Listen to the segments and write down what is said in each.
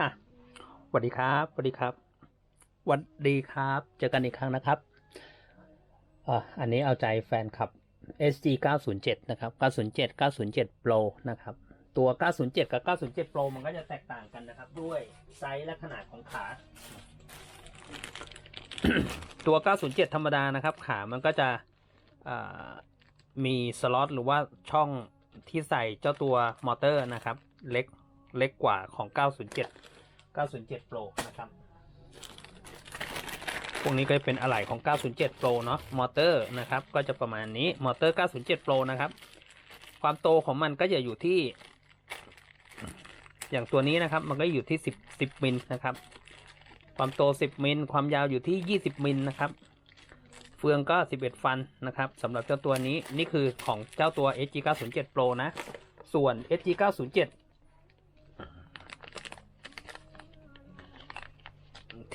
อะสวัสดีครับสวัสดีครับสวัสดีครับ เจอกันอีกครั้งนะครับอ่าอันนี้เอาใจแฟนคลับ SG 907 นะครับ 907 907 Pro นะครับ ตัว 907 กับ 907 Pro มันก็จะแตกต่างกันนะครับ ด้วยไซส์และขนาดของขา ตัว 907 ธรรมดานะครับ ขามันก็จะมีสล็อตหรือว่าช่องที่ใส่เจ้าตัวมอเตอร์นะครับ เล็กเล็กกว่าของ 907 907 Pro นะครับ พวกนี้ก็เป็นอะไหล่ของ 907 Pro เนาะ มอเตอร์นะครับ ก็จะประมาณนี้ มอเตอร์ 907 Pro นะครับ ความโตของมันก็จะอยู่ที่ อย่างตัวนี้นะครับ มันก็อยู่ที่ 10 10มิลนะครับ ความโต 10 มิล ความยาวอยู่ที่ 20 มิลนะครับ เฟืองก็ 11 ฟันนะครับสำหรับเจ้าตัวนี้ นี่คือของเจ้าตัว SG 907 Pro นะ ส่วน SG 907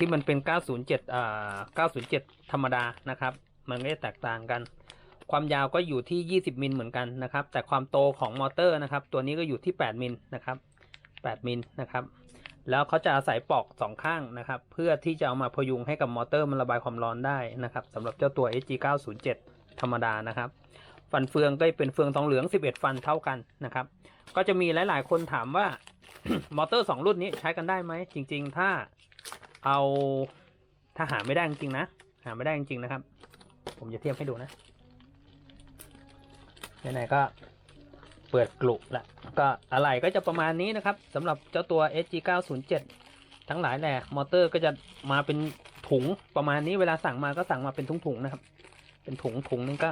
ที่มันเป็น 907อ่า907 ธรรมดานะครับ มันไม่ได้แตกต่างกัน ความยาวก็อยู่ที่ 20 มิลเหมือนกันนะครับ แต่ความโตของมอเตอร์นะครับ ตัวนี้ก็อยู่ที่ 8 มิลนะครับ 8 มิลนะครับ แล้วเขาจะอาศัยปอกสองข้างนะครับ เพื่อที่จะเอามาพยุงให้กับมอเตอร์มันระบายความร้อนได้นะครับสำหรับเจ้าตัว SG 907 ธรรมดานะครับ ฟันเฟืองก็เป็นเฟืองทองเหลือง 11 ฟันเท่ากันนะครับ ก็จะมีหลาย ๆ คนถามว่ามอเตอร์ 2 รุ่นนี้ใช้กันได้ไหมจริง ๆ ถ้า เอาถ้าหาไม่ได้จริงๆนะ หาไม่ได้จริงๆนะครับ ผมจะเทียบให้ดูนะไหนๆก็เปิดกลุละก็อะไรก็จะประมาณนี้นะครับสำหรับเจ้าตัว SG 907 ทั้งหลายแหละมอเตอร์ก็จะมาเป็นถุงประมาณนี้เวลาสั่งมาก็สั่งมาเป็นถุงๆนะครับ เป็นถุงถุงนึงก็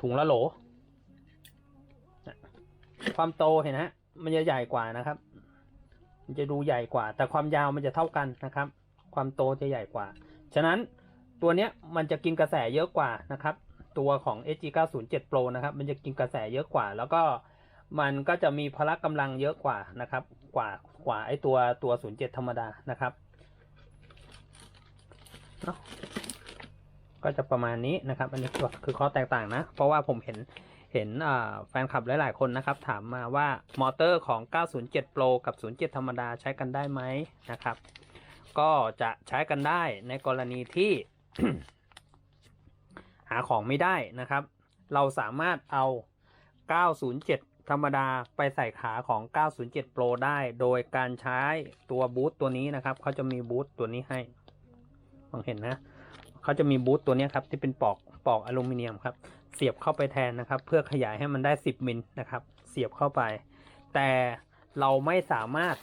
ถุงละโหล ความโตเห็นฮะมันจะใหญ่กว่านะครับ มันจะดูใหญ่กว่า แต่ความยาวมันจะเท่ากันนะครับ ความโตจะใหญ่กว่า ฉะนั้นตัวเนี้ยมันจะกินกระแสเยอะกว่านะครับ ตัวของ SG 907 Pro นะครับ มันจะกินกระแสเยอะกว่า แล้วก็มันก็จะมีพละกำลังเยอะกว่านะครับ กว่ากว่าไอตัวตัว 07 ธรรมดานะครับเนาะก็จะประมาณนี้นะครับ อันนี้คือข้อแตกต่างนะ เพราะว่าผมเห็น เห็นแฟนคลับหลาย ๆ คนนะครับ ถามมาว่ามอเตอร์ของ 907 Pro กับ 07 ธรรมดาใช้กันได้ไหมนะครับ ก็จะใช้กันได้ในกรณีที่ หาของไม่ได้นะครับ เราสามารถเอา 907 ธรรมดาไปใส่ขาของ 907 Pro ได้ โดยการใช้ตัวบูตตัวนี้นะครับ เขาจะมีบูตตัวนี้ให้มองเห็นนะ เขาจะมีบูตตัวนี้ครับที่เป็นปอกปอกอลูมิเนียมครับ เสียบเข้าไปแทนนะครับ เพื่อขยายให้มันได้ 10 มิลนะครับ เสียบเข้าไป แต่เราไม่สามารถ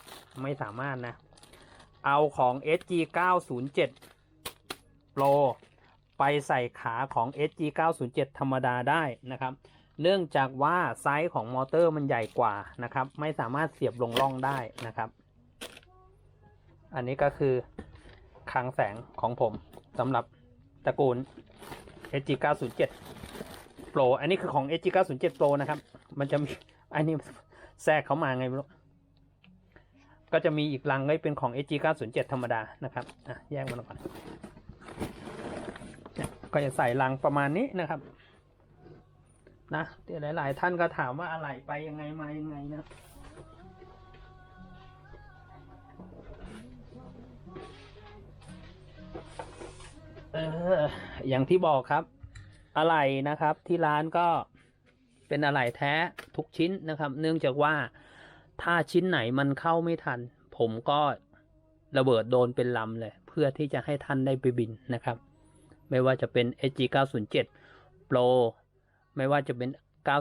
ไม่สามารถนะ เอาของ SG 907 Pro ไปใส่ขาของ SG 907ธรรมดาได้นะครับ เนื่องจากว่าไซส์ของมอเตอร์มันใหญ่กว่านะครับ ไม่สามารถเสียบลงร่องได้นะครับ อันนี้ก็คือคลังแสงของผมสำหรับตระกูล SG 907 Pro อันนี้คือของ SG 907 Pro นะครับ มันจะมี อันนี้แทรกเขามาไงไม่รู้ ก็จะมีอีกลังก็เป็นของ SG 907 ธรรมดานะครับอะแยกมันออกก่อน ก็จะใส่ลังประมาณนี้นะครับ นะเดี๋ยวหลาย ๆ ท่านก็ถามว่าอะไรไปยังไงมายังไงนะเอออย่างที่บอกครับ อะไรนะครับ ที่ร้านก็เป็นอะไรแท้ทุกชิ้นนะครับ เนื่องจากว่าถ้าชิ้นไหนมันเข้าไม่ทัน ผมก็ระเบิดโดนเป็นลำเลย เพื่อที่จะให้ท่านได้ไปบินนะครับ ไม่ว่าจะเป็น SG 907 Pro ไม่ว่าจะเป็น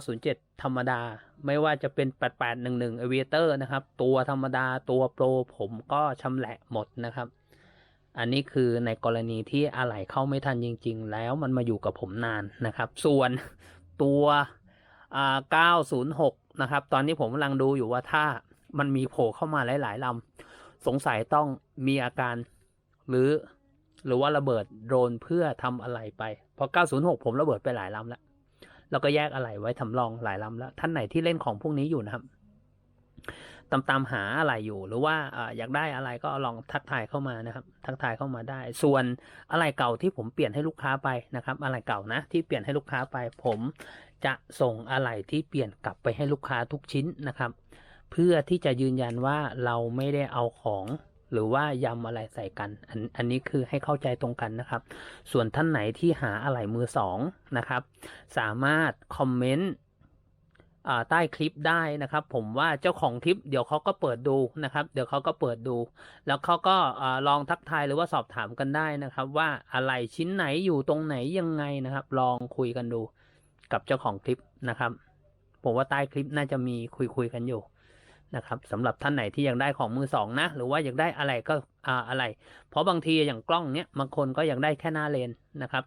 907 ธรรมดา ไม่ว่าจะเป็น 8811 Aviator นะครับ ตัวธรรมดาตัวโปรผมก็ชำแหละหมดนะครับ อันนี้คือในกรณีที่อะไหล่เข้าไม่ทันจริง ๆ แล้วมันมาอยู่กับผมนานนะครับ ส่วนตัวอ่า906 นะครับ ตอนนี้ผมกำลังดูอยู่ว่าถ้ามันมีโผล่เข้ามาหลายๆลำสงสัยต้องมีอาการหรือหรือว่าระเบิดโดรนเพื่อทำอะไรไป เพราะ 906 ผมระเบิดไปหลายลำแล้ว แล้วก็แยกอะไรไว้ทำรองหลายลำแล้ว ท่านไหนที่เล่นของพวกนี้อยู่นะครับ ตามตามหาอะไรอยู่ หรือว่าอยากได้อะไรก็ลองทักทายเข้ามานะครับ ทักทายเข้ามาได้ ส่วนอะไรเก่าที่ผมเปลี่ยนให้ลูกค้าไปนะครับ อะไรเก่านะ ที่เปลี่ยนให้ลูกค้าไป ผมจะส่งอะไหล่ที่เปลี่ยนกลับไปให้ลูกค้าทุกชิ้นนะครับ เพื่อที่จะยืนยันว่าเราไม่ได้เอาของหรือว่ายำอะไรใส่กัน อันอันนี้คือให้เข้าใจตรงกันนะครับ ส่วนท่านไหนที่หาอะไหล่มือสองนะครับ สามารถคอมเมนต์ ใต้คลิปได้นะครับ ผมว่าเจ้าของคลิปเดี๋ยวเขาก็เปิดดูนะครับ เดี๋ยวเขาก็เปิดดู แล้วเขาก็อลองทักทายหรือว่าสอบถามกันได้นะครับ ว่าอะไรชิ้นไหนอยู่ตรงไหนยังไงนะครับ ลองคุยกันดูกับเจ้าของคลิปนะครับ ผมว่าใต้คลิปน่าจะมีคุยคุยกันอยู่นะครับสำหรับท่านไหนที่ยากได้ของมือสองนะ หรือว่าอยากได้อะไรก็อ่าอะไร เพราะบางทีอย่างกล้องเนี้ยบางคนก็อยากได้แค่หน้าเลนนะครับ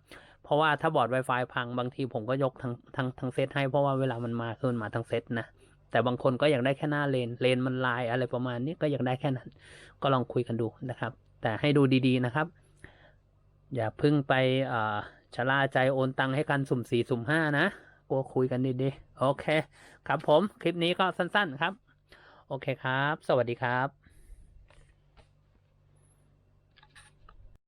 เพราะว่าถ้าบอร์ด Wi-Fi พังบางทีผมก็ยกทั้งทั้งทั้งเซตให้เพราะว่าเวลามันมาคือมันมาทั้งเซตนะแต่บางคนก็อยากได้แค่หน้าเลนเลนมันลายอะไรประมาณนี้ก็อยากได้แค่นั้น ก็ลองคุยกันดูนะครับ แต่ให้ดูดีๆนะครับ อย่าพึ่งไปชะล่าใจโอนตังค์ให้กันสุ่มสี่สุ่มห้านะกลัวคุยกันดีๆโอเค ครับผมคลิปนี้ก็สั้นๆครับ โอเคครับ สวัสดีครับ